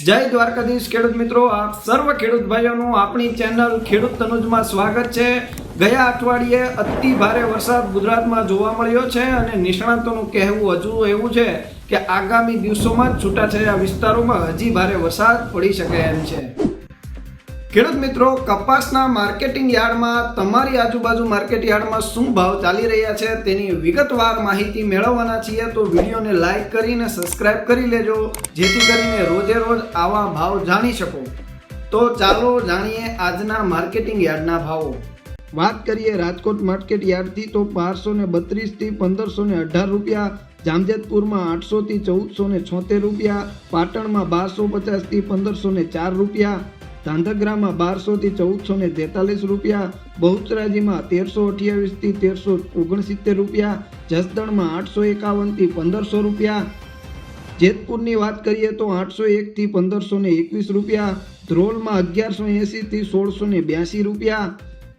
જય દ્વારકાધીશ ખેડૂત મિત્રો, આપ સર્વ ખેડૂત ભાઈઓનું આપણી ચેનલ ખેડૂત તનુજમાં સ્વાગત છે. ગયા અઠવાડિયે અતિ ભારે વરસાદ ગુજરાતમાં જોવા મળ્યો છે અને નિષ્ણાતોનું કહેવું હજુ એવું છે કે આગામી દિવસોમાં છૂટાછવાયા વિસ્તારોમાં હજી ભારે વરસાદ પડી શકે એમ છે. ખેડૂત મિત્રો, કપાસના માર્કેટિંગ યાર્ડમાં તમારી આજુબાજુ માર્કેટ યાર્ડમાં શું ભાવ ચાલી રહ્યા છે તેની વિગતવાર માહિતી મેળવવાના છીએ. તો વિડીયોને લાઇક કરીને સબસ્ક્રાઇબ કરી લેજો, જેથી કરીને રોજે રોજ આવા ભાવ જાણી શકો. તો ચાલો જાણીએ આજના માર્કેટિંગ યાર્ડના ભાવો. વાત કરીએ રાજકોટ માર્કેટ યાર્ડથી, તો બારસો ને બત્રીસથી પંદરસો ને અઢાર રૂપિયા, જામજેતપુરમાં આઠસોથી ચૌદસો ને છોતેર રૂપિયા, પાટણમાં બારસો પચાસથી પંદરસો ને ચાર રૂપિયા ધાંધગ્રામાં બારસોથી ચૌદસો ને તેતાલીસ રૂપિયા, બહુચરાજીમાં તેરસો અઠ્યાવીસથી તેરસો ઓગણસિત્તેર રૂપિયા, જસદણમાં આઠસો એકાવનથી પંદરસો રૂપિયા. જેતપુરની વાત કરીએ તો આઠસો એકથી પંદરસો ને એકવીસ રૂપિયા, ધ્રોલમાં અગિયારસો એંસીથી સોળસો ને બ્યાસી રૂપિયા,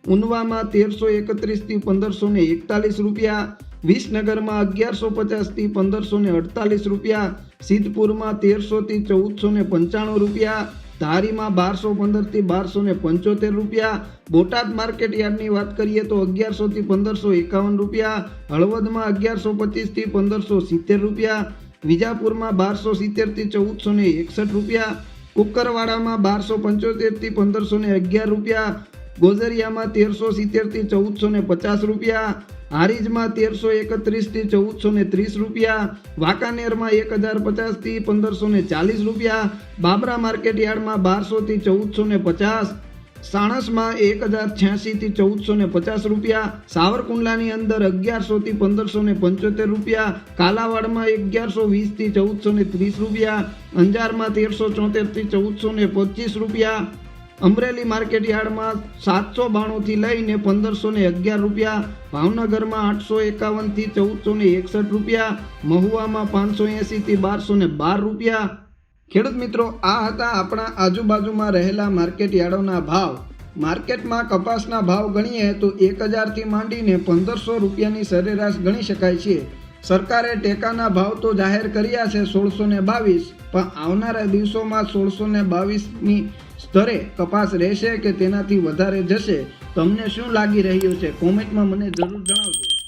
ઉનવામાં તેરસો એકત્રીસથી પંદરસો ને એકતાલીસ રૂપિયા, વિસનગરમાં અગિયારસો પચાસથી પંદરસો ને અડતાલીસ રૂપિયા, સિદ્ધપુરમાં તેરસોથી ચૌદસો ને પંચાણું રૂપિયા ધારીમાં બારસો પંદરથી બારસો ને પંચોતેર રૂપિયા, બોટાદ માર્કેટ યાર્ડની વાત કરીએ તો અગિયારસોથી પંદરસો એકાવન રૂપિયા, હળવદમાં અગિયારસો પચીસથી પંદરસો સિત્તેર રૂપિયા, વિજાપુરમાં બારસો સિત્તેરથી ચૌદસો ને એકસઠ રૂપિયા, કુકરવાડામાં બારસો પંચોતેરથી પંદરસો ને અગિયાર રૂપિયા ગોઝરિયામાં તેરસો સિત્તેરથી ચૌદસો ને પચાસ રૂપિયા, હારીજમાં તેરસો એકત્રીસથી ચૌદસો ને ત્રીસ રૂપિયા, વાંકાનેરમાં એક હજાર પચાસથી પંદરસો ને ચાલીસ રૂપિયા, બાબરા માર્કેટ યાર્ડમાં બારસોથી ચૌદસો ને પચાસ, સાણસમાં એક હજાર છ્યાસીથી ચૌદસો ને પચાસ રૂપિયા, સાવરકુંડલાની અંદર અગિયારસોથી પંદરસો ને પંચોતેર રૂપિયા, કાલાવાડમાં અગિયારસો વીસથી ચૌદસો ને ત્રીસ રૂપિયા, અંજારમાં તેરસો ચોતેરથી ચૌદસો ને પચીસ રૂપિયા અમરેલી માર્કેટ યાર્ડમાં સાતસો બાણુંથી લઈને પંદરસો ને અગિયાર રૂપિયા, ભાવનગરમાં આઠસો એકાવનથી ચૌદસો ને એકસઠ રૂપિયા, મહુવામાં પાંચસો એંસીથી બારસો ને બાર રૂપિયા. ખેડૂત મિત્રો, આ હતા આપણા આજુબાજુમાં રહેલા માર્કેટ યાર્ડોના ભાવ. માર્કેટમાં કપાસના ભાવ ગણીએ તો એક હજારથી માંડીને પંદરસો રૂપિયાની સરેરાશ ગણી શકાય છે. સરકારે ટેકાના ભાવ તો જાહેર કર્યા છે સોળસો ને બાવીસ, પણ આવનારા દિવસોમાં સોળસો ને બાવીસની સ્તરે કપાસ રહેશે કે તેનાથી વધારે જશે? તમને શું લાગી રહ્યું છે? કોમેન્ટમાં મને જરૂર જણાવજો.